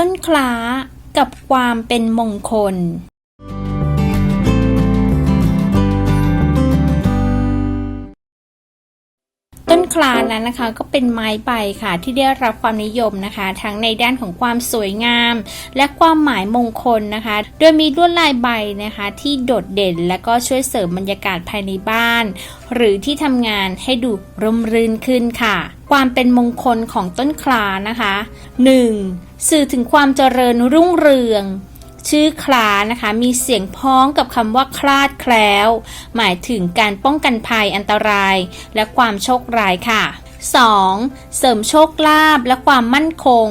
ต้นคล้ากับความเป็นมงคล ต้นคลานั้นนะคะก็เป็นไม้ใบค่ะที่ได้รับความนิยมนะคะ ทั้งในด้านของความสวยงาม และความหมายมงคลนะคะ โดยมีลวดลายใบนะคะ ที่โดดเด่นและก็ช่วยเสริมบรรยากาศภายในบ้าน หรือที่ทำงานให้ดูร่มรื่นขึ้นค่ะ ความเป็นมงคลของต้นคลานะคะ 1. สื่อถึงความเจริญรุ่งเรือง ชื่อคลานะคะ มีเสียงพ้องกับคำว่าคลาดแคล้ว หมายถึงการป้องกันภัยอันตราย และความโชคร้ายค่ะ 2. เสริมโชคลาภและความมั่นคง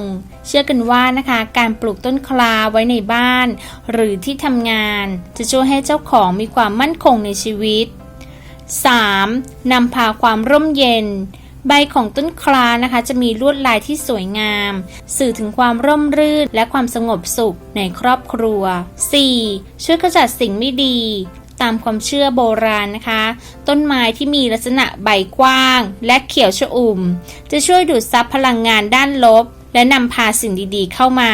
เชื่อกันว่านะคะ การปลูกต้นคลาไว้ในบ้าน หรือที่ทำงาน จะช่วยให้เจ้าของมีความมั่นคงในชีวิต 3. นำพาความร่มเย็น ใบของต้นคลานะคะ จะมีลวดลายที่สวยงาม สื่อถึงความร่มรื่นและความสงบสุขในครอบครัว 4. ช่วยขจัดสิ่งไม่ดีตามความเชื่อโบราณนะคะ ต้นไม้ที่มีลักษณะใบกว้าง และเขียวชอุ่ม จะช่วยดูดซับพลังงานด้านลบ และนำพาสิ่งดีๆเข้ามา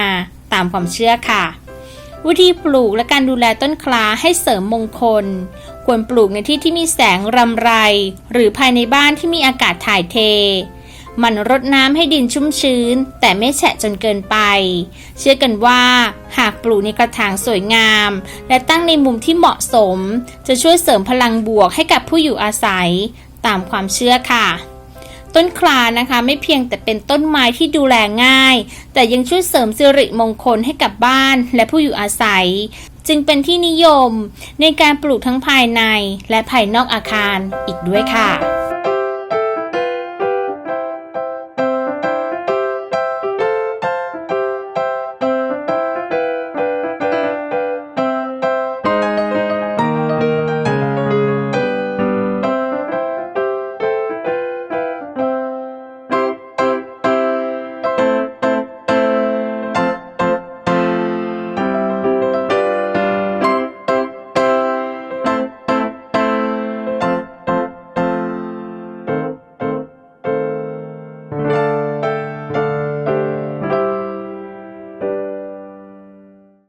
ตามความเชื่อค่ะ วิธีปลูกและการดูแลต้นคลาให้เสริมมงคล ควรปลูกในที่ที่มีแสงรำไร หรือภายในบ้านที่มีอากาศถ่ายเทหมันรดน้ำให้ดินชุ่มชื้น แต่ไม่แฉะจนเกินไป เชื่อกันว่า หากปลูกในกระถางสวยงาม และตั้งในมุมที่เหมาะสม จะช่วยเสริมพลังบวกให้กับผู้อยู่อาศัย ตามความเชื่อค่ะ ต้นคลานะคะ ไม่เพียงแต่เป็นต้นไม้ที่ดูแลง่าย แต่ยังช่วยเสริมสิริมงคลให้กับบ้านและผู้อยู่อาศัย จึงเป็นที่นิยมในการปลูกทั้งภายในและภายนอกอาคารอีกด้วยค่ะ